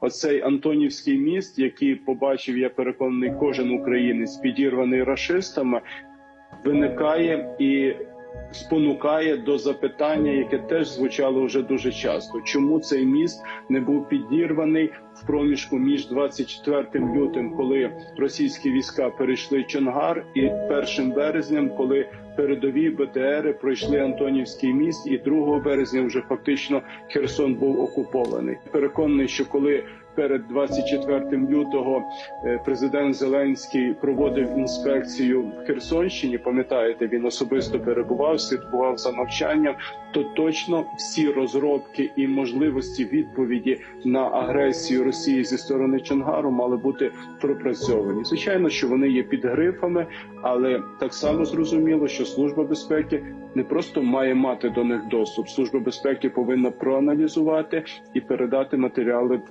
оцей Антонівський міст, який побачив, я переконаний, кожен українець підірваний рашистами, виникає і спонукає до запитання, яке теж звучало вже дуже часто. Чому цей міст не був підірваний в проміжку між 24 лютим, коли російські війська перейшли Чонгар, і 1 березням, коли передові БТРи пройшли Антонівський міст, і 2 березня вже фактично Херсон був окупований. Переконаний, що коли перед 24 лютого е, президент Зеленський проводив інспекцію в Херсонщині. Пам'ятаєте, він особисто перебував, слідкував за навчанням. То точно всі розробки і можливості відповіді на агресію Росії зі сторони Чонгару мали бути пропрацьовані. Звичайно, що вони є під грифами, але так само зрозуміло, що служба безпеки не просто має мати до них доступ. Служба безпеки повинна проаналізувати і передати матеріали в